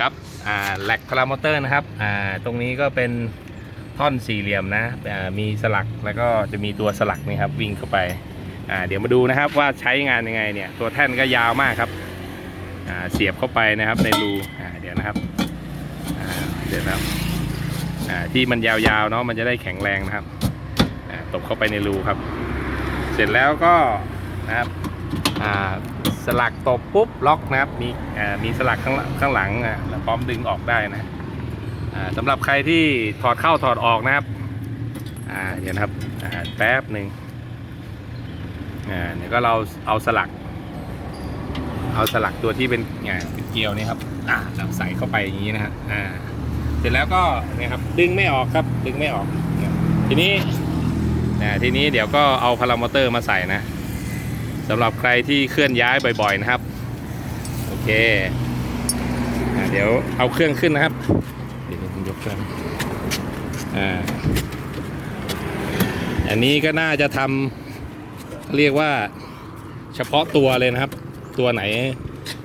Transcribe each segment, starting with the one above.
ครับอ่าแหลกพารามอเตอร์นะครับอ่าตรงนี้ก็เป็นท่อนสี่เหลี่ยมนะมีสลักแล้วก็จะมีตัวสลักนี่ครับวิ่งเข้าไปาเดี๋ยวมาดูนะครับว่าใช้งานยังไงเนี่ยตัวแท่นก็ยาวมากครับเสียบเข้าไปนะครับในรูเดี๋ยวนะครับเดี๋ยวนะครับที่มันยาวๆเนาะมันจะได้แข็งแรงนะครับตบเข้าไปในรูครับ เสร็จแล้วก็นะครับ สลักตบปุ๊บล็อกนะครับมีมีสลักข้างข้างหลังอะแล้วพร้อมดึงออกได้นะสำหรับใครที่ถอดเข้าถอดออกนะครับอ่าเดี๋ยวนะครับแป๊บหนึ่งอ่าเดี๋ยวก็เราเอาสลัก เอาสลักตัวที่เป็นเป็นเกลียวนี่ครับอ่าเราใส่เข้าไปอย่างนี้นะฮะอ่าเสร็จแล้วก็นี่ยครับดึงไม่ออกครับดึงไม่ออก ทีนี้นะทีนี้เดี๋ยวก็เอาพารามอเตอร์มาใส่นะ สำหรับใครที่เคลื่อนย้ายบ่อยๆนะครับ โอเคอะเดี๋ยวเอาเครื่องขึ้นนะครับ เดี๋ยวผมยกเครื่องอ่าอันนี้ก็น่าจะทำเรียกว่าเฉพาะตัวเลยนะครับ ตัวไหน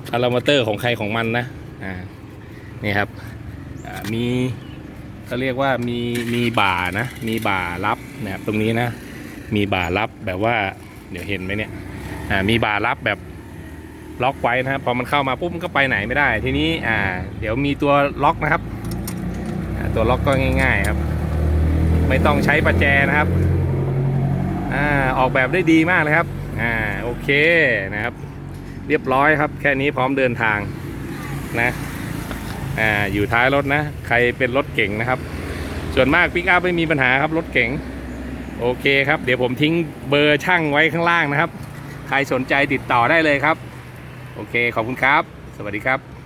พารามอเตอร์ของใครของมันนะอ่านี่ครับอ่ามีเขาเรียกว่ามีมีบ่านะ มีบ่ารับนะครับตรงนี้นะ มีบ่ารับแบบว่าเดี๋ยวเห็นไหมเนี่ยอ่า มีบารับแบบล็อกไว้นะครับ พอมันเข้ามาปุ๊บมันก็ไปไหนไม่ได้ ทีนี้อ่า เดี๋ยวมีตัวล็อกนะครับ ตัวล็อกก็ง่าย ๆครับ ไม่ต้องใช้ประแจนะครับอ่าออกแบบได้ดีมากเลยครับอ่าโอเคนะครับ เรียบร้อยครับ แค่นี้พร้อมเดินทางนะอ่าอยู่ท้ายรถนะ ใครเป็นรถเก่งนะครับ ส่วนมากปิกอัพไม่มีปัญหาครับรถเก่งโอเคครับ เดี๋ยวผมทิ้งเบอร์ช่างไว้ข้างล่างนะครับ ใครสนใจติดต่อได้เลยครับ โอเคขอบคุณครับ สวัสดีครับ